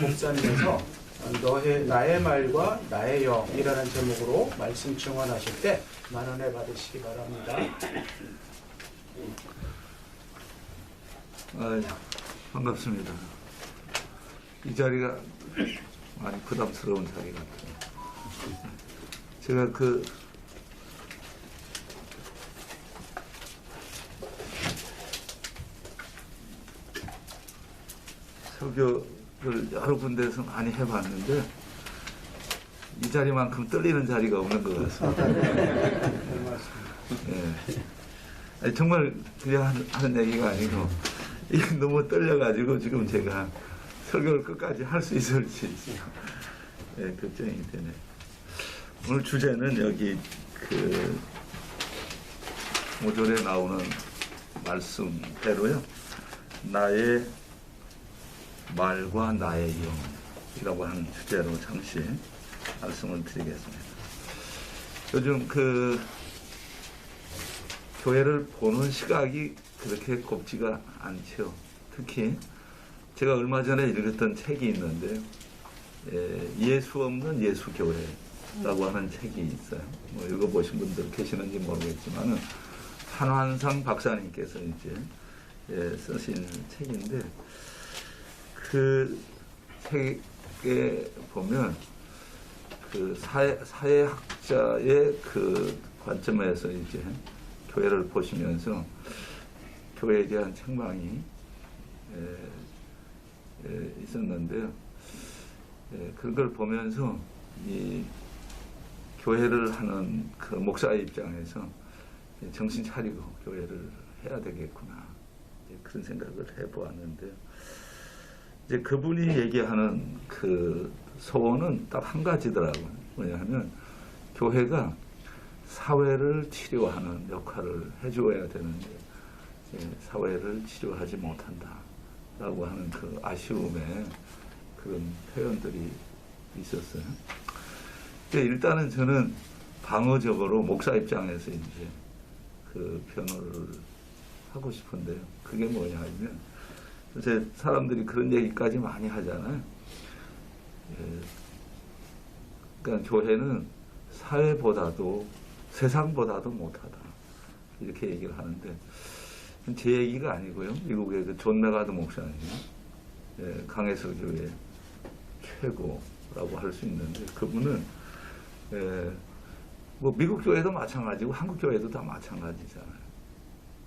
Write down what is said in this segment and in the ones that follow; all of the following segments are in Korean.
목사님께서 너의 나의 말과 나의 영이라는 제목으로 말씀 증언하실 때 만원에 받으시기 바랍니다. 아, 반갑습니다. 이 자리가 많이 부담스러운 자리 같아요. 제가 그 설교 를 여러 군데에서 많이 해봤는데 이 자리만큼 떨리는 자리가 없는 것 같습니다. 예. 아니, 정말 그냥 하는, 얘기가 아니고 너무 떨려가지고 지금 제가 설교를 끝까지 할 수 있을지 예, 걱정이 되네. 오늘 주제는 여기 그 5절에 나오는 말씀대로요. 나의 말과 나의 영이라고 하는 주제로 잠시 말씀을 드리겠습니다. 요즘 그 교회를 보는 시각이 그렇게 곱지가 않죠. 특히 제가 얼마 전에 읽었던 책이 있는데요. 예, 예수 없는 예수 교회라고 하는 책이 있어요. 뭐 읽어보신 분들 계시는지 모르겠지만은 한환상 박사님께서 이제 예, 쓰신 책인데 그 책에 보면 그 사회, 사회학자의 그 관점에서 이제 교회를 보시면서 교회에 대한 책망이 에, 에, 있었는데요. 에, 그걸 보면서 이 교회를 하는 그 목사의 입장에서 정신 차리고 교회를 해야 되겠구나 그런 생각을 해보았는데요. 이제 그분이 얘기하는 그 소원은 딱 한 가지더라고요. 뭐냐면 교회가 사회를 치료하는 역할을 해주어야 되는데 예, 사회를 치료하지 못한다라고 하는 그 아쉬움에 그런 표현들이 있었어요. 일단은 저는 방어적으로 목사 입장에서 이제 그 변호를 하고 싶은데요. 그게 뭐냐 하면 요새 사람들이 그런 얘기까지 많이 하잖아요. 예, 그러니까 교회는 사회보다도 세상보다도 못하다. 이렇게 얘기를 하는데, 제 얘기가 아니고요. 미국의 그 존 메가드 목사님, 예, 강해서 교회 최고라고 할 수 있는데, 그분은, 예, 뭐, 미국 교회도 마찬가지고, 한국 교회도 다 마찬가지잖아요.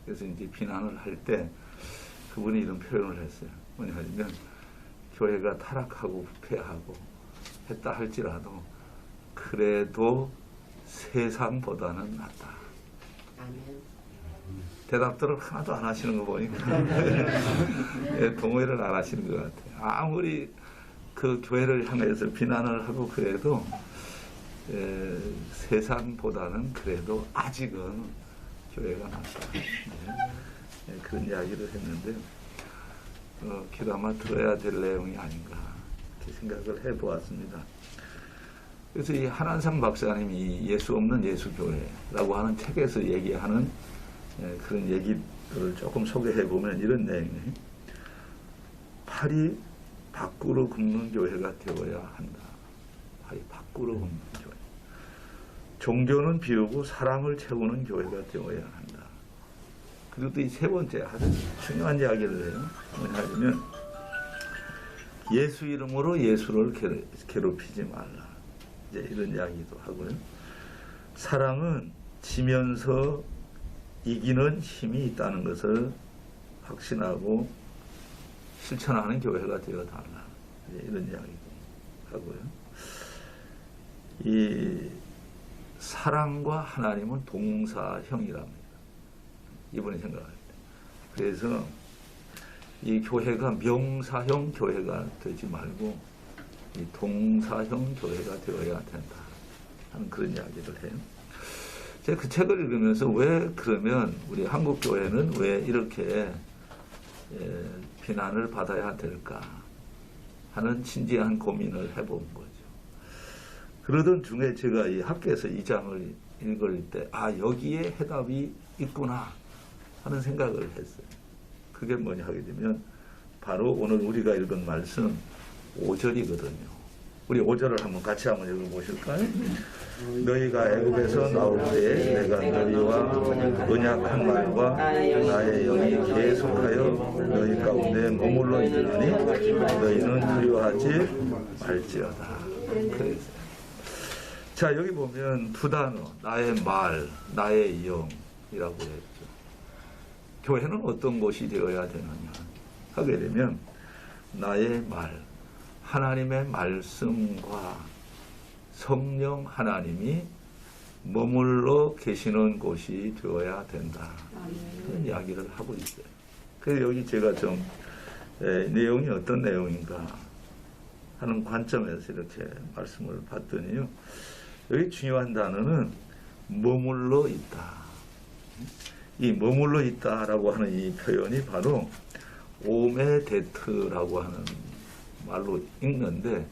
그래서 이제 비난을 할 때, 그분이 이런 표현을 했어요. 뭐냐 하면, 교회가 타락하고 부패하고 했다 할지라도, 그래도 세상보다는 낫다. 대답들을 하나도 안 하시는 거 보니까 예, 동의를 안 하시는 것 같아요. 아무리 그 교회를 향해서 비난을 하고 그래도 예, 세상보다는 그래도 아직은 교회가 낫다. 예, 예, 그런 이야기를 했는데 어, 귀담아 들어야 될 내용이 아닌가 이렇게 생각을 해보았습니다. 그래서 이 한한상 박사님이 예수 없는 예수교회라고 하는 책에서 얘기하는 예, 그런 얘기들을 조금 소개해 보면 이런 내용이에요. 팔이 밖으로 굽는 교회가 되어야 한다. 팔이 밖으로 굽는 교회. 종교는 비우고 사랑을 채우는 교회가 되어야 한다. 그리고 또이세 번째 아주 중요한 이야기를 해요. 뭐냐면 예수 이름으로 예수를 괴롭히지 말라. 이제 이런 이야기도 하고요. 사랑은 지면서 이기는 힘이 있다는 것을 확신하고 실천하는 교회가 되어 달라. 이런 이야기도 하고요. 이 사랑과 하나님은 동사형이랍니다. 생각할 때. 그래서 이 교회가 명사형 교회가 되지 말고 이 동사형 교회가 되어야 된다 하는 그런 이야기를 해요. 제가 그 책을 읽으면서 왜 그러면 우리 한국 교회는 왜 이렇게 예, 비난을 받아야 될까 하는 진지한 고민을 해본 거죠. 그러던 중에 제가 이 학교에서 이 장을 읽을 때, 아, 여기에 해답이 있구나 하는 생각을 했어요. 그게 뭐냐 하게 되면, 바로 오늘 우리가 읽은 말씀, 5절이거든요. 우리 5절을 한번 같이 한번 읽어보실까요? 너희가 애굽에서 나올 때에 내가 너희와 언약한 말과 나의 영이 계속하여 너희 가운데 머물러 있으니 너희는 두려워하지 말지어다. 그래서 자 여기 보면 두 단어 나의 말, 나의 영이라고 했죠. 교회는 어떤 곳이 되어야 되느냐 하게 되면 나의 말, 하나님의 말씀과 성령 하나님이 머물러 계시는 곳이 되어야 된다. 그런 이야기를 하고 있어요. 그래서 여기 제가 좀 에, 내용이 어떤 내용인가 하는 관점에서 이렇게 말씀을 봤더니요. 여기 중요한 단어는 머물러 있다. 이 머물러 있다라고 하는 이 표현이 바로 오메데트라고 하는 말로 읽는데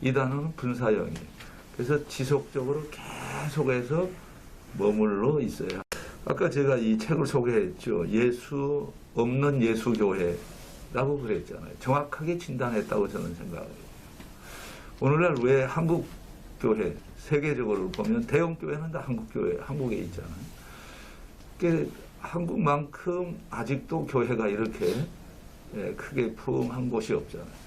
이 단어는 분사형이에요. 그래서 지속적으로 계속해서 머물러 있어야. 아까 제가 이 책을 소개했죠. 예수 없는 예수 교회라고 그랬잖아요. 정확하게 진단했다고 저는 생각해요. 오늘날 왜 한국 교회 세계적으로 보면 대형 교회는 다 한국 교회 한국에 있잖아요. 그 한국만큼 아직도 교회가 이렇게 예, 크게 부흥한 곳이 없잖아요.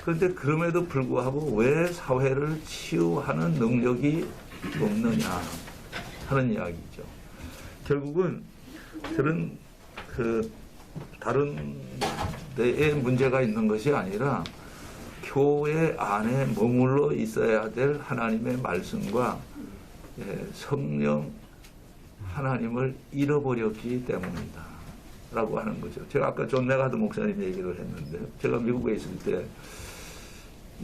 그런데 그럼에도 불구하고 왜 사회를 치유하는 능력이 없느냐 하는 이야기죠. 결국은 그런 그 다른 데에 문제가 있는 것이 아니라 교회 안에 머물러 있어야 될 하나님의 말씀과 예, 성령 하나님을 잃어버렸기 때문이다. 라고 하는 거죠. 제가 아까 존 메가드 목사님 얘기를 했는데, 제가 미국에 있을 때,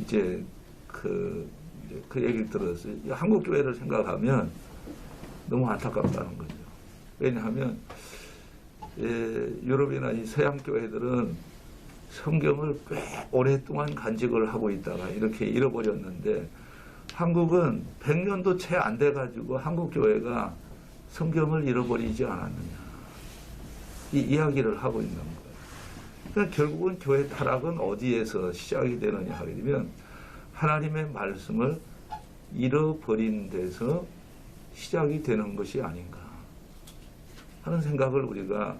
이제 그, 이제 그 얘기를 들었어요. 이 한국 교회를 생각하면 너무 안타깝다는 거죠. 왜냐하면, 예, 유럽이나 이 서양 교회들은 성경을 꽤 오랫동안 간직을 하고 있다가 이렇게 잃어버렸는데, 한국은 100년도 채 안 돼가지고 한국 교회가 성경을 잃어버리지 않았느냐. 이 이야기를 하고 있는 거예요. 그러니까 결국은 교회 타락은 어디에서 시작이 되느냐 하게 되면 하나님의 말씀을 잃어버린 데서 시작이 되는 것이 아닌가 하는 생각을 우리가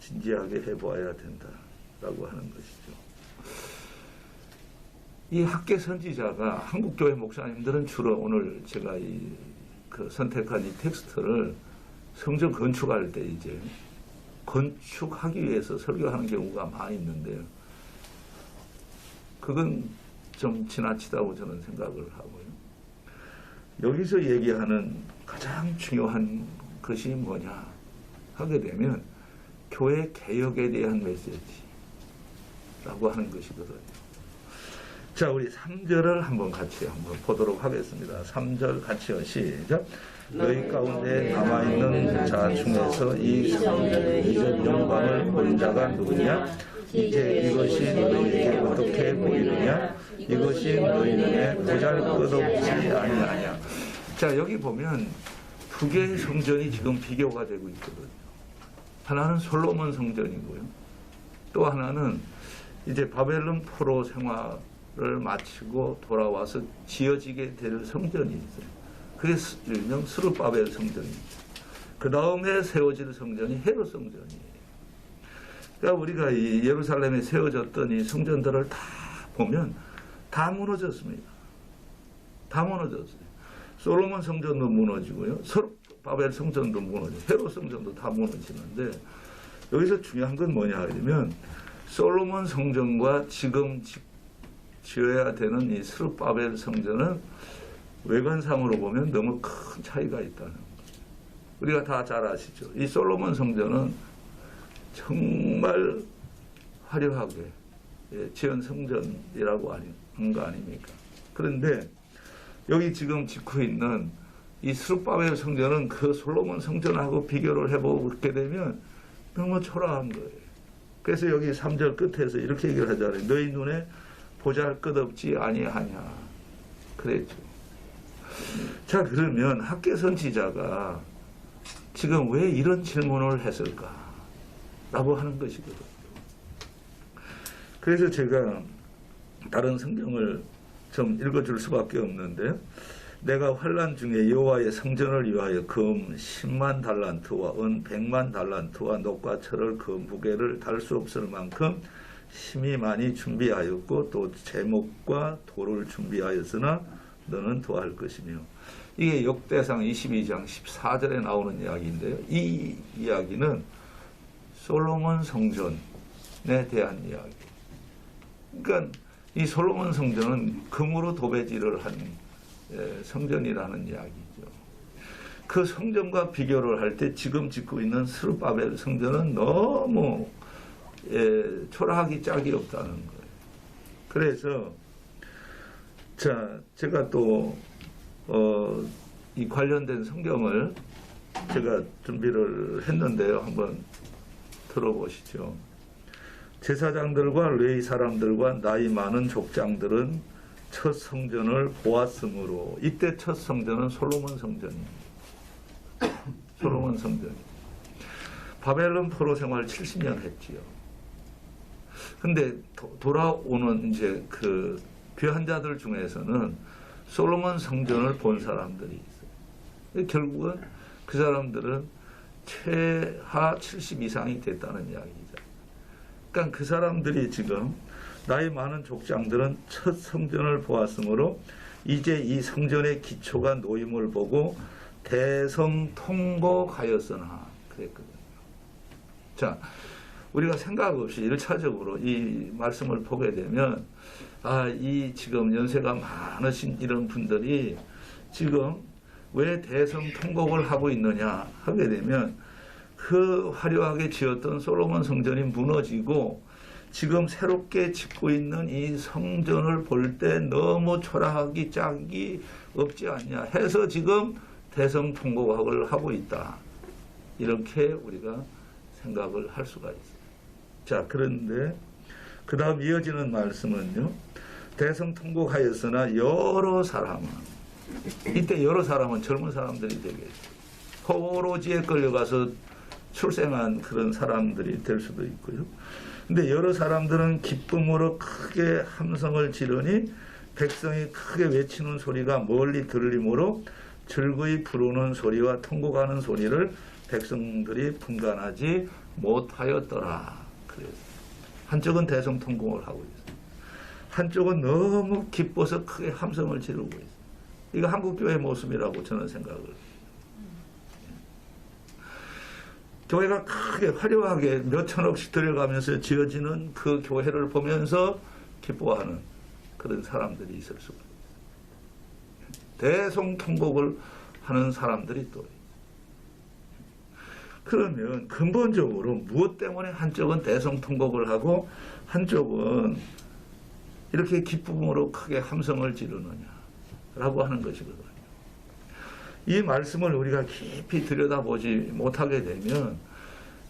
진지하게 해보아야 된다라고 하는 것이죠. 이 학계 선지자가 한국교회 목사님들은 주로 오늘 제가 이 그 선택한 이 텍스트를 성전 건축할 때 이제 건축하기 위해서 설교하는 경우가 많이 있는데요. 그건 좀 지나치다고 저는 생각을 하고요. 여기서 얘기하는 가장 중요한 것이 뭐냐 하게 되면 교회 개혁에 대한 메시지라고 하는 것이거든요. 자, 우리 3절을 한번 같이 한번 보도록 하겠습니다. 3절 같이요. 시작. 너희 가운데 남아있는 자 중에서 이 이전 영광을 본 자가 누구냐? 이제 이것이 너희에게 어떻게 보이느냐? 이것이 너희 눈에 보잘것없지 아니하냐? 자, 여기 보면 두 개의 성전이 지금 비교가 되고 있거든요. 하나는 솔로몬 성전이고요. 또 하나는 이제 바벨론 포로 생활을 마치고 돌아와서 지어지게 될 성전이 있어요. 그게 일명 스루바벨 성전입니다. 그 다음에 세워질 성전이 헤롯 성전이에요. 그러니까 우리가 이 예루살렘에 세워졌던 이 성전들을 다 보면 다 무너졌습니다. 다 무너졌어요. 솔로몬 성전도 무너지고요. 스루바벨 성전도 무너지고 헤롯 성전도 다 무너지는데 여기서 중요한 건 뭐냐 하면 솔로몬 성전과 지금 지- 지어야 되는 이 스루바벨 성전은 외관상으로 보면 너무 큰 차이가 있다는 거죠. 우리가 다 잘 아시죠. 이 솔로몬 성전은 정말 화려하게 예, 지은 성전이라고 하는 거 아닙니까? 그런데 여기 지금 짓고 있는 이 스룹바벨 성전은 그 솔로몬 성전하고 비교를 해보게 되면 너무 초라한 거예요. 그래서 여기 3절 끝에서 이렇게 얘기를 하잖아요. 너희 눈에 보잘 것 없지 아니하냐. 그랬죠. 자, 그러면 학계 선지자가 지금 왜 이런 질문을 했을까? 라고 하는 것이거든요. 그래서 제가 다른 성경을 좀 읽어줄 수밖에 없는데 내가 환란 중에 여호와의 성전을 위하여 금 10만 달란트와 은 100만 달란트와 녹과 철을 그 무게를 달 수 없을 만큼 힘이 많이 준비하였고 또 제목과 돌을 준비하였으나 너는 더할 것이며 이게 역대상 22장 14절에 나오는 이야기인데요. 이 이야기는 솔로몬 성전에 대한 이야기. 그러니까 이 솔로몬 성전은 금으로 도배질을 한 예, 성전이라는 이야기죠. 그 성전과 비교를 할 때 지금 짓고 있는 스루바벨 성전은 너무 예, 초라하기 짝이 없다는 거예요. 그래서 자 제가 또 어, 이 관련된 성경을 제가 준비를 했는데요. 한번 들어보시죠. 제사장들과 레위 사람들과 나이 많은 족장들은 첫 성전을 보았으므로 이때 첫 성전은 솔로몬 성전입니다. 솔로몬 성전. 바벨론 포로 생활 70년 했지요. 근데 도- 돌아오는 이제 그 귀한 자들 중에서는 솔로몬 성전을 본 사람들이 있어요. 결국은 그 사람들은 최하 70 이상이 됐다는 이야기죠. 그러니까 그 사람들이 지금 나이 많은 족장들은 첫 성전을 보았으므로 이제 이 성전의 기초가 놓임을 보고 대성 통곡하였으나 그랬거든요. 자, 우리가 생각 없이 일차적으로 이 말씀을 보게 되면 아, 이 지금 연세가 많으신 이런 분들이 지금 왜 대성 통곡을 하고 있느냐 하게 되면 그 화려하게 지었던 솔로몬 성전이 무너지고 지금 새롭게 짓고 있는 이 성전을 볼 때 너무 초라하기 짝이 없지 않냐 해서 지금 대성 통곡을 하고 있다. 이렇게 우리가 생각을 할 수가 있어요. 자, 그런데 그 다음 이어지는 말씀은요. 대성통곡하였으나 여러 사람은 이때 여러 사람은 젊은 사람들이 되겠죠. 포로지에 끌려가서 출생한 그런 사람들이 될 수도 있고요. 근데 여러 사람들은 기쁨으로 크게 함성을 지르니 백성이 크게 외치는 소리가 멀리 들리므로 즐거이 부르는 소리와 통곡하는 소리를 백성들이 분간하지 못하였더라. 그래서 한쪽은 대성통곡을 하고 있어요. 한쪽은 너무 기뻐서 크게 함성을 지르고 있어요. 이거 한국교회 모습이라고 저는 생각을. 교회가 크게 화려하게 몇 천억씩 들여가면서 지어지는 그 교회를 보면서 기뻐하는 그런 사람들이 있을 수가 있어요. 대성통곡을 하는 사람들이 또. 그러면 근본적으로 무엇 때문에 한쪽은 대성 통곡을 하고 한쪽은 이렇게 기쁨으로 크게 함성을 지르느냐라고 하는 것이거든요. 이 말씀을 우리가 깊이 들여다보지 못하게 되면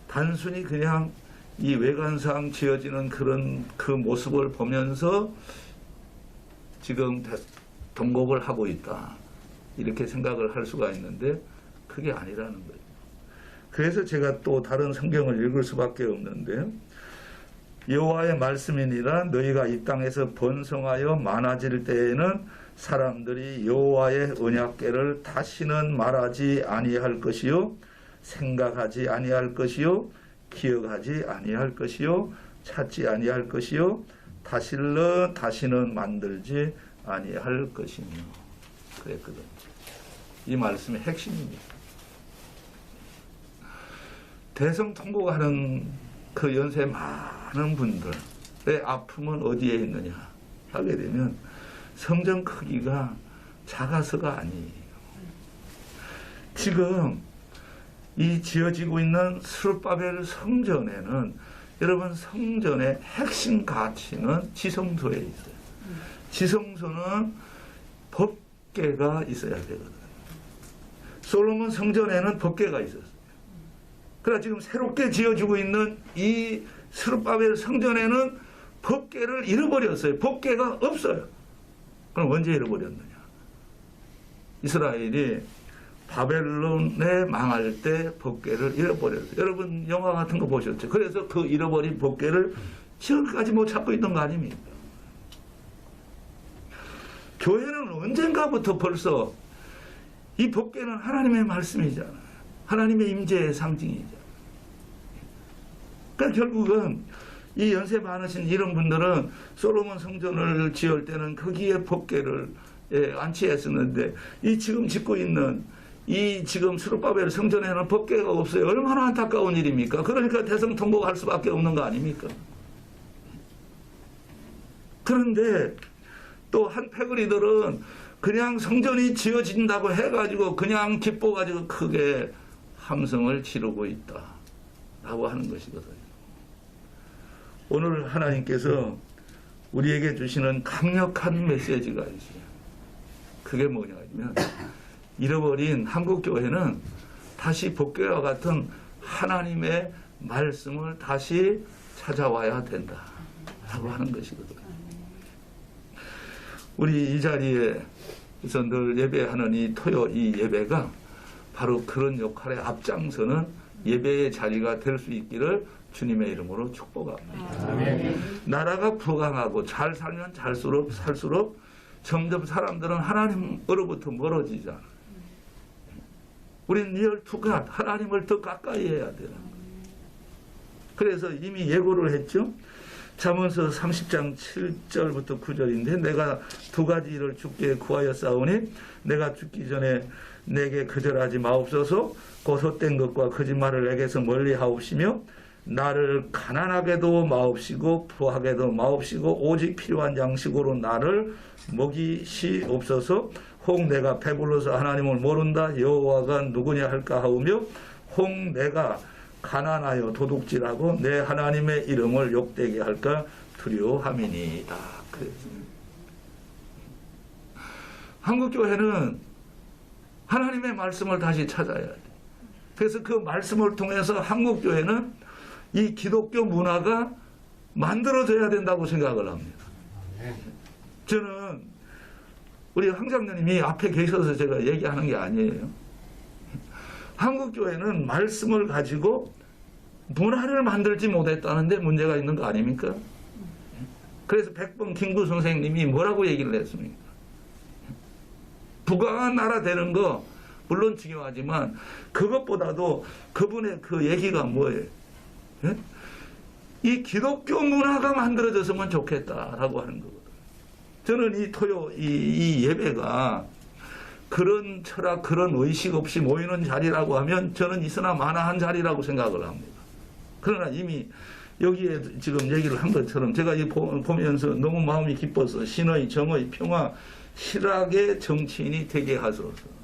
단순히 그냥 이 외관상 지어지는 그런 그 모습을 보면서 지금 대- 동곡을 하고 있다. 이렇게 생각을 할 수가 있는데 그게 아니라는 거예요. 그래서 제가 또 다른 성경을 읽을 수밖에 없는데 여호와의 말씀이니라 너희가 이 땅에서 번성하여 많아질 때에는 사람들이 여호와의 언약궤를 다시는 말하지 아니할 것이요 생각하지 아니할 것이요 기억하지 아니할 것이요 찾지 아니할 것이요 다시는 다시는 만들지 아니할 것이며 그랬거든. 이 말씀의 핵심입니다. 대성 통곡하는 그 연세 많은 분들의 아픔은 어디에 있느냐 하게 되면 성전 크기가 작아서가 아니에요. 지금 이 지어지고 있는 수르바벨 성전에는 여러분 성전의 핵심 가치는 지성소에 있어요. 지성소는 법궤가 있어야 되거든요. 솔로몬 성전에는 법궤가 있었어요. 그러나 지금 새롭게 지어지고 있는 이 스룹바벨 성전에는 법궤를 잃어버렸어요. 법궤가 없어요. 그럼 언제 잃어버렸느냐? 이스라엘이 바벨론에 망할 때 법궤를 잃어버렸어요. 여러분 영화 같은 거 보셨죠? 그래서 그 잃어버린 법궤를 지금까지 못 찾고 있던 거 아닙니까? 교회는 언젠가부터 벌써 이 법궤는 하나님의 말씀이잖아. 하나님의 임재의 상징이잖아. 그러니까 결국은 이 연세 많으신 이런 분들은 솔로몬 성전을 지을 때는 거기에 법궤를 예, 안치했었는데 이 지금 짓고 있는 이 지금 수르바벨 성전에는 법궤가 없어요. 얼마나 안타까운 일입니까? 그러니까 대성 통곡할 수밖에 없는 거 아닙니까? 그런데 또 한 패거리들은 그냥 성전이 지어진다고 해가지고 그냥 기뻐가지고 크게 함성을 지르고 있다. 라고 하는 것이거든요. 오늘 하나님께서 우리에게 주시는 강력한 메시지가 있어요. 그게 뭐냐면 잃어버린 한국교회는 다시 복교와 같은 하나님의 말씀을 다시 찾아와야 된다. 라고 하는 것이거든요. 우리 이 자리에서 늘 예배하는 이 토요 이 예배가 바로 그런 역할에 앞장서는 예배의 자리가 될 수 있기를 주님의 이름으로 축복합니다. 나라가 부강하고 잘 살면 잘수록 살수록 점점 사람들은 하나님으로부터 멀어지잖아. 우리는 리얼 투갓 하나님을 더 가까이 해야 되는 거예요. 그래서 이미 예고를 했죠. 잠언서 30장 7절부터 9절인데 내가 두 가지 일을 주께 구하여 싸우니 내가 죽기 전에 내게 거절하지 마옵소서 고소된 것과 거짓말을 내게서 멀리 하옵시며 나를 가난하게도 마옵시고 부하게도 마옵시고 오직 필요한 양식으로 나를 먹이시옵소서 혹 내가 배불러서 하나님을 모른다 여호와가 누구냐 할까 하오며 혹 내가 가난하여 도둑질하고 내 하나님의 이름을 욕되게 할까 두려워함이니이다. 그랬습니다. 한국 교회는 하나님의 말씀을 다시 찾아야 돼. 그래서 그 말씀을 통해서 한국 교회는 이 기독교 문화가 만들어져야 된다고 생각을 합니다. 저는 우리 황장로님이 앞에 계셔서 제가 얘기하는 게 아니에요. 한국 교회는 말씀을 가지고 문화를 만들지 못했다는데 문제가 있는 거 아닙니까? 그래서 백범 김구 선생님이 뭐라고 얘기를 했습니까? 부강한 나라 되는 거 물론 중요하지만 그것보다도 그분의 그 얘기가 뭐예요? 예? 이 기독교 문화가 만들어졌으면 좋겠다라고 하는 거거든요. 저는 이 토요 이, 이 예배가 그런 철학, 그런 의식 없이 모이는 자리라고 하면 저는 있으나 마나한 자리라고 생각을 합니다. 그러나 이미 여기에 지금 얘기를 한 것처럼 제가 이 보- 보면서 너무 마음이 기뻐서 신의, 정의, 평화, 실학의 정치인이 되게 하소서.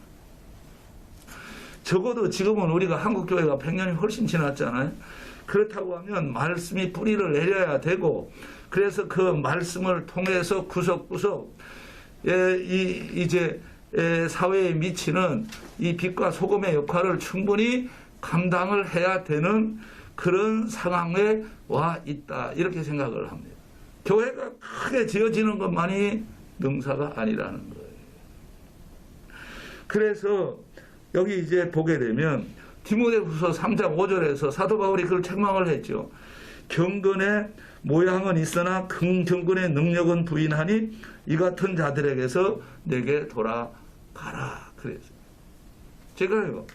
적어도 지금은 우리가 한국교회가 100년이 훨씬 지났잖아요. 그렇다고 하면 말씀이 뿌리를 내려야 되고 그래서 그 말씀을 통해서 구석구석 예, 이, 이제 예, 사회에 미치는 이 빛과 소금의 역할을 충분히 감당을 해야 되는 그런 상황에 와 있다 이렇게 생각을 합니다. 교회가 크게 지어지는 것만이 능사가 아니라는 거예요. 그래서 여기 이제 보게 되면 디모데후서 3장 5절에서 사도 바울이 그걸 책망을 했죠. 경건의 모양은 있으나 긍정근의 능력은 부인하니 이 같은 자들에게서 내게 돌아가라. 그랬어요. 제가요.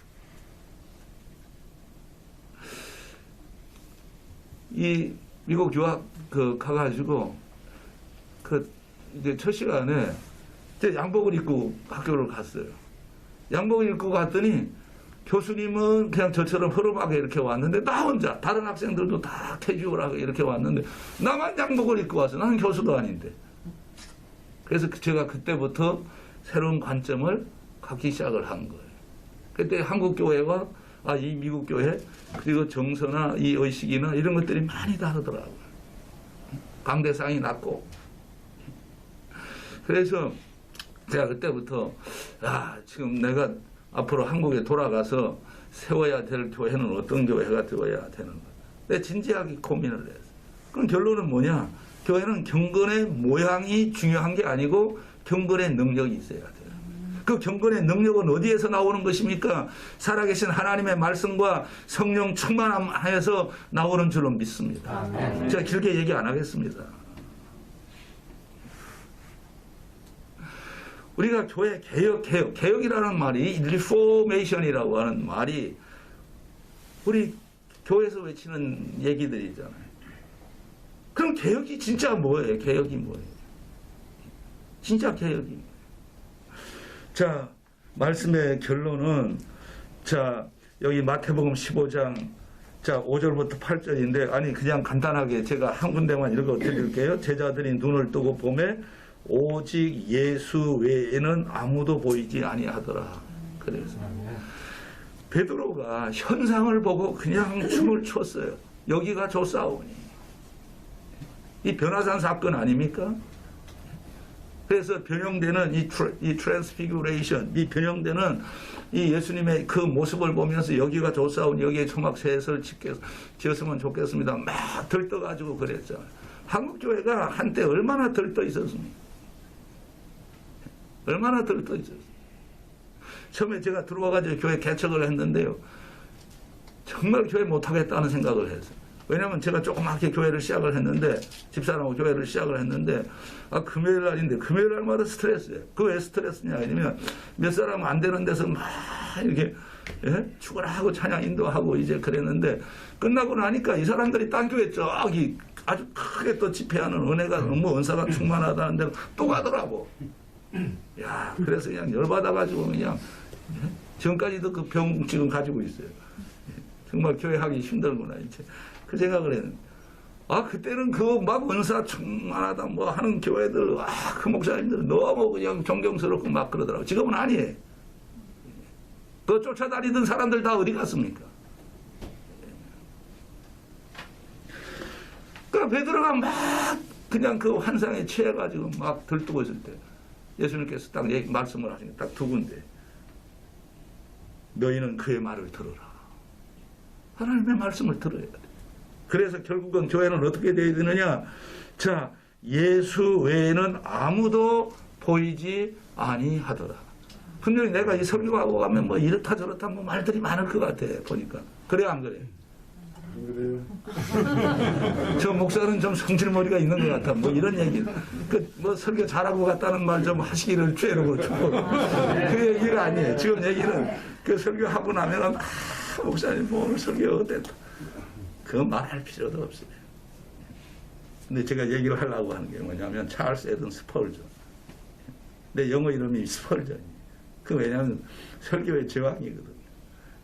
이 미국 유학 그 가가지고 그 이제 첫 시간에 제 양복을 입고 학교를 갔어요. 양복을 입고 갔더니 교수님은 그냥 저처럼 흐름하게 이렇게 왔는데 나 혼자 다른 학생들도 다 캐주얼하게 이렇게 왔는데 나만 양복을 입고 왔어. 나는 교수도 아닌데. 그래서 제가 그때부터 새로운 관점을 갖기 시작을 한 거예요. 그때 한국 교회와 아, 이 미국 교회 그리고 정서나 이 의식이나 이런 것들이 많이 다르더라고요. 강대상이 낮고. 그래서 제가 그때부터 아, 지금 내가 앞으로 한국에 돌아가서 세워야 될 교회는 어떤 교회가 되어야 되는 가내 진지하게 고민을 했어요. 그럼 결론은 뭐냐? 교회는 경건의 모양이 중요한 게 아니고 경건의 능력이 있어야 돼요. 그 경건의 능력은 어디에서 나오는 것입니까? 살아계신 하나님의 말씀과 성령 충만함에서 나오는 줄로 믿습니다. 제가 길게 얘기 안 하겠습니다. 우리가 교회 개혁, 개혁, 개혁이라는 말이 리포메이션이라고 하는 말이 우리 교회에서 외치는 얘기들이잖아요. 그럼 개혁이 진짜 뭐예요? 개혁이 뭐예요? 진짜 개혁이? 자, 말씀의 결론은 자, 여기 마태복음 15장 자, 5절부터 8절인데 아니 그냥 간단하게 제가 한 군데만 읽어 드릴게요. 제자들이 눈을 뜨고 보매 오직 예수 외에는 아무도 보이지 아니하더라. 그래서 베드로가 현상을 보고 그냥 춤을 췄어요. 여기가 조사오니. 이 변화산 사건 아닙니까? 그래서 변형되는 이, 트레, 이 트랜스피규레이션, 이 변형되는 이 예수님의 그 모습을 보면서 여기가 조사오니 여기에 초막 셋을 지었으면 좋겠습니다. 막 들떠가지고 그랬잖아요. 한국교회가 한때 얼마나 들떠 있었습니까? 얼마나 들떠 있었어요. 처음에 제가 들어와가지고 교회 개척을 했는데요. 정말 교회 못하겠다는 생각을 했어요. 왜냐면 제가 조그맣게 교회를 시작을 했는데, 집사람하고 교회를 시작을 했는데, 아, 금요일 날인데, 금요일 날마다 스트레스예요. 그 왜 스트레스냐, 아니면 몇 사람 안 되는 데서 막 이렇게, 예? 축을하고 찬양 인도하고 이제 그랬는데, 끝나고 나니까 이 사람들이 딴 교회 저기 아주 크게 또 집회하는 은혜가 너무 은사가 충만하다는 데로 또 가더라고. 야, 그래서 그냥 열받아가지고 그냥, 예? 지금까지도 그 병 지금 가지고 있어요. 예, 정말 교회 하기 힘들구나, 이제. 그 생각을 했는데. 아, 그때는 그 막 은사 충만하다 뭐 하는 교회들, 아, 그 목사님들 너무 그냥 존경스럽고 막 그러더라고. 지금은 아니에요. 그 쫓아다니던 사람들 다 어디 갔습니까? 그러니까 베드로가 막 그냥 그 환상에 취해가지고 막 들뜨고 있을 때 예수님께서 딱 말씀을 하시는 딱두 군데. 너희는 그의 말을 들어라. 하나님의 말씀을 들어야 돼. 그래서 결국은 교회는 어떻게 되어야 되느냐? 자, 예수 외에는 아무도 보이지 아니하더라. 분명히 내가 이 설교하고 가면 뭐 이렇다 저렇다 뭐 말들이 많을 것 같아, 보니까. 그래, 안 그래? 저 목사는 좀 성질머리가 있는 것 같아. 뭐 이런 얘기. 그, 뭐 설교 잘하고 갔다는 말 좀 하시기를 죄로 축복. 그 얘기가 아니에요. 지금 얘기는 그 설교하고 나면은, 아, 목사님 뭐 오늘 설교 어땠다. 그거 말할 필요도 없어요. 근데 제가 얘기를 하려고 하는 게 뭐냐면 찰스 에든 스펄전. 내 영어 이름이 스펄전이에요. 그 왜냐하면 설교의 제왕이거든요.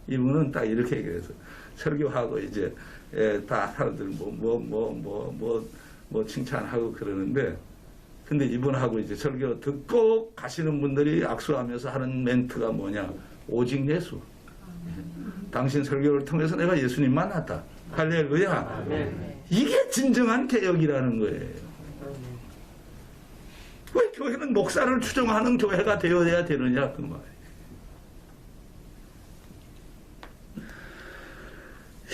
이분은 딱 이렇게 얘기해서 설교하고 이제 에, 다 사람들 뭐 뭐 뭐 뭐 뭐 뭐 칭찬하고 그러는데 근데 이분하고 이제 설교 듣고 가시는 분들이 악수하면서 하는 멘트가 뭐냐? 오직 예수. 당신 설교를 통해서 내가 예수님 만났다. 할렐루야. 이게 진정한 개혁이라는 거예요. 왜 교회는 목사를 추종하는 교회가 되어야 되느냐 그 말이에요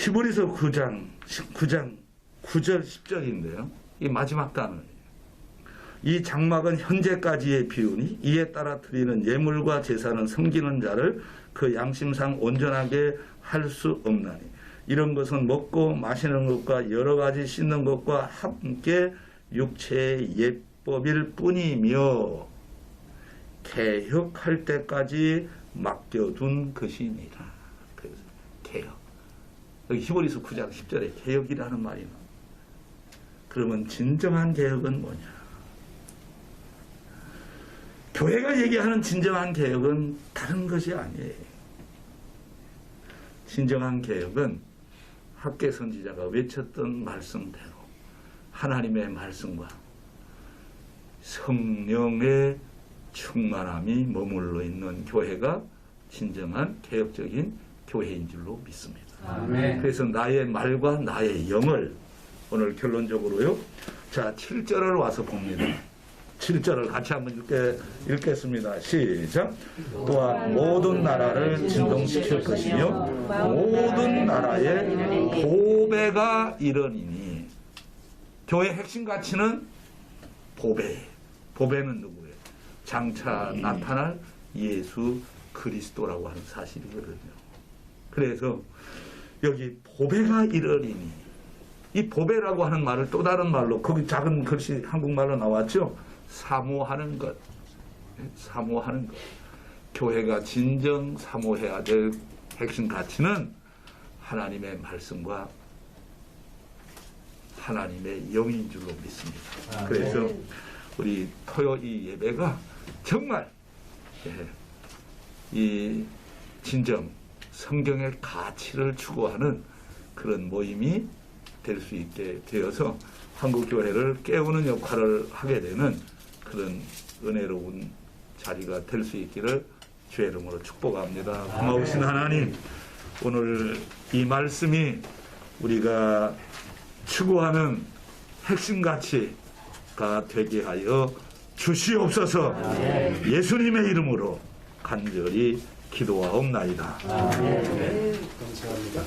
히브리서 9장 9장 9절 10절인데요. 이 마지막 단어예요. 이 장막은 현재까지의 비유니 이에 따라 드리는 예물과 제사는 섬기는 자를 그 양심상 온전하게 할 수 없나니 이런 것은 먹고 마시는 것과 여러 가지 씻는 것과 함께 육체의 예법일 뿐이며 개혁할 때까지 맡겨둔 것이니라. 여기 히브리서 9장 10절에 개혁이라는 말이 나옵니다. 그러면 진정한 개혁은 뭐냐? 교회가 얘기하는 진정한 개혁은 다른 것이 아니에요. 진정한 개혁은 학계 선지자가 외쳤던 말씀대로 하나님의 말씀과 성령의 충만함이 머물러 있는 교회가 진정한 개혁적인 교회인 줄로 믿습니다. 아멘. 그래서 나의 말과 나의 영을 오늘 결론적으로요. 자, 7절을 와서 봅니다. 7절을 같이 한번 읽게, 읽겠습니다. 시작. 또한 모든 나라를 진동시킬 것이며 모든 나라에 보배가 이르니니 교회 핵심 가치는 보배. 보배는 누구예요? 장차 나타날 예수 그리스도라고 하는 사실이거든요. 그래서 여기 보배가 이르리니 이 보배라고 하는 말을 또 다른 말로 거기 작은 글씨 한국말로 나왔죠. 사모하는 것. 사모하는 것. 교회가 진정 사모해야 될 핵심 가치는 하나님의 말씀과 하나님의 영인 줄로 믿습니다. 아, 그래서 네. 우리 토요 이 예배가 정말 예, 이 진정 성경의 가치를 추구하는 그런 모임이 될 수 있게 되어서 한국 교회를 깨우는 역할을 하게 되는 그런 은혜로운 자리가 될 수 있기를 주의 이름으로 축복합니다. 고마우신 하나님, 오늘 이 말씀이 우리가 추구하는 핵심 가치가 되게 하여 주시옵소서 예수님의 이름으로 간절히 기도하옵나이다. 네, 감사합니다.